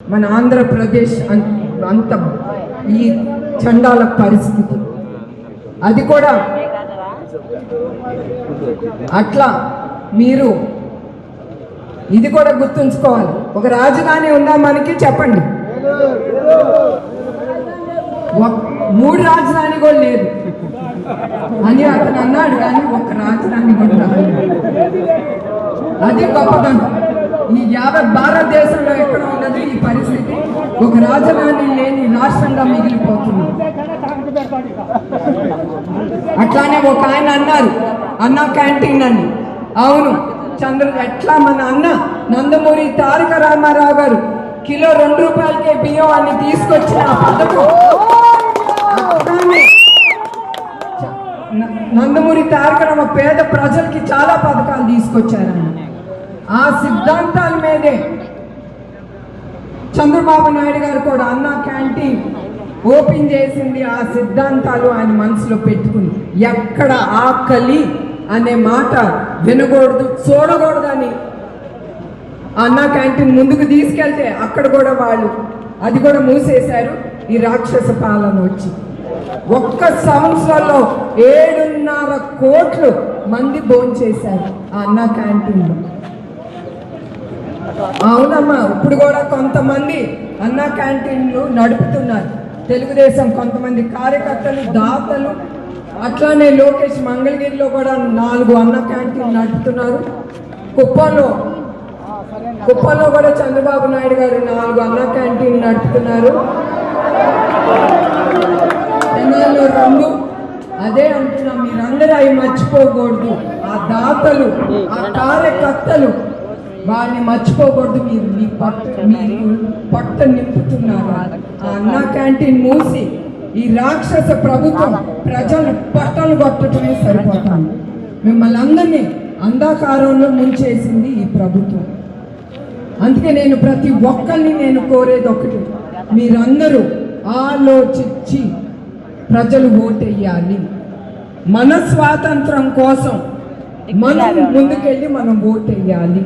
మన ఆంధ్రప్రదేశ్ అంత ఈ చండాల పరిస్థితి. అది కూడా అట్లా మీరు ఇది కూడా గుర్తుంచుకోవాలి. ఒక రాజధాని ఉందా మనకి చెప్పండి. మూడు రాజధాని కూడా లేదు. అని అతను అన్నాడు కానీ ఒక రాజధాని కూడా అది గొప్పతనం. ఈ యావత్ భారతదేశంలో ఎక్కడ ఉన్నది ఈ పరిస్థితి ఒక రాజధాని లేని రాష్ట్రంగా మిగిలిపోతుంది. అట్లానే ఒక ఆయన అన్నారు అన్న క్యాంటీన్ అని. అవును చంద్ర ఎట్లా మన అన్న? నందమూరి తారక రామారావు గారు కిలో రెండు రూపాయలకే బియ్యం అని తీసుకొచ్చిన ఆ పథకం. నందమూరి తారక రామ పేద ప్రజలకి చాలా పథకాలు తీసుకొచ్చారన్న. ఆ సిద్ధాంతాల మీదే చంద్రబాబు నాయుడు గారు కూడా అన్న క్యాంటీన్ ఓపెన్ చేసింది ఆ సిద్ధాంతాలు ఆయన మనసులో పెట్టుకుని ఎక్కడ ఆకలి అనే మాట వినకూడదు చూడకూడదని అన్న క్యాంటీన్ ముందుకు తీసుకెళ్తే అక్కడ కూడా వాళ్ళు అది కూడా మూసేశారు ఈ రాక్షస పాలన వచ్చి. ఒక్క సంవత్సరంలో ఏడున్నర కోట్లు మంది భోంచేశారు ఆ అన్న క్యాంటీన్లో. అవునమ్మా ఇప్పుడు కూడా కొంతమంది అన్న క్యాంటీన్లు నడుపుతున్నారు. తెలుగుదేశం కొంతమంది కార్యకర్తలు దాతలు అట్లానే లోకేష్ మంగళగిరిలో కూడా నాలుగు అన్న క్యాంటీన్ నడుపుతున్నారు. కుప్పంలో కుప్పంలో కూడా చంద్రబాబు నాయుడు గారు నాలుగు అన్న క్యాంటీన్ నడుపుతున్నారు. తెలంగాణలో రెండు. అదే అంటున్నా మీరందరూ అవి మర్చిపోకూడదు. ఆ దాతలు ఆ కార్యకర్తలు వారిని మర్చిపోకూడదు. మీరు మీ పట్ట మీరు పట్ట నింపుతున్నారు. ఆ అన్న క్యాంటీన్ మూసి ఈ రాక్షస ప్రభుత్వం ప్రజలు పట్టలు కొట్టడమే సరిపోతాను మిమ్మల్ని అందరినీ అంధకారంలో ముంచేసింది ఈ ప్రభుత్వం. అందుకే నేను ప్రతి ఒక్కరిని నేను కోరేది ఒకటి. మీరందరూ ఆలోచించి ప్రజలు ఓటెయ్యాలి మన స్వాతంత్రం కోసం మనం ముందుకెళ్ళి మనం ఓటెయ్యాలి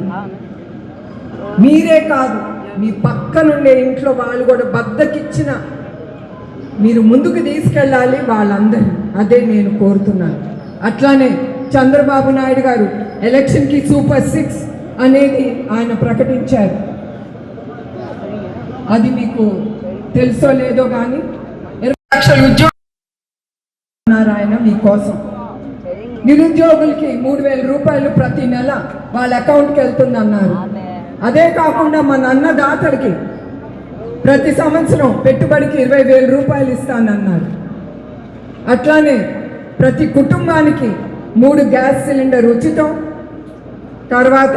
మీరే కాదు మీ పక్కనుండే ఇంట్లో వాళ్ళు కూడా బద్దకిచ్చిన మీరు ముందుకు తీసుకెళ్ళాలి వాళ్ళందరూ. అదే నేను కోరుతున్నాను. అట్లానే చంద్రబాబు నాయుడు గారు ఎలక్షన్కి సూపర్ సిక్స్ అనేది ఆయన ప్రకటించారు. అది మీకు తెలుసో లేదో కానీ ఇరవై లక్షల ఉద్యోగం ఆయన మీకోసం. నిరుద్యోగులకి మూడు వేల రూపాయలు ప్రతి నెల వాళ్ళ అకౌంట్కి వెళ్తుంది అన్నారు. అదే కాకుండా మన అన్నదాతలకి ప్రతి సంవత్సరం పెట్టుబడికి ఇరవై వేల రూపాయలు ఇస్తానన్నారు అట్లానే ప్రతి కుటుంబానికి మూడు గ్యాస్ సిలిండర్ ఉచితం. తర్వాత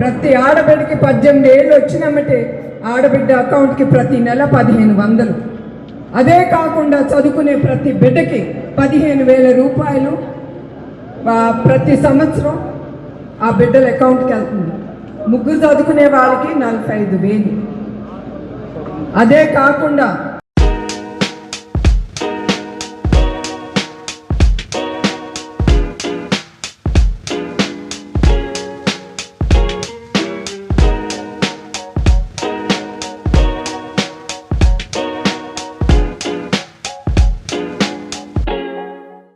ప్రతి ఆడబిడ్డకి పద్దెనిమిది ఏళ్ళు వచ్చినామంటే ఆడబిడ్డ అకౌంట్కి ప్రతి నెల పదిహేను వందలు. అదే కాకుండా చదువుకునే ప్రతి బిడ్డకి పదిహేను వేల రూపాయలు ప్రతి సంవత్సరం ఆ బిడ్డల అకౌంట్కి వెళ్తుంది. ముగ్గురు చదువుకునే వాళ్ళకి నలభై ఐదు వేలు. అదే కాకుండా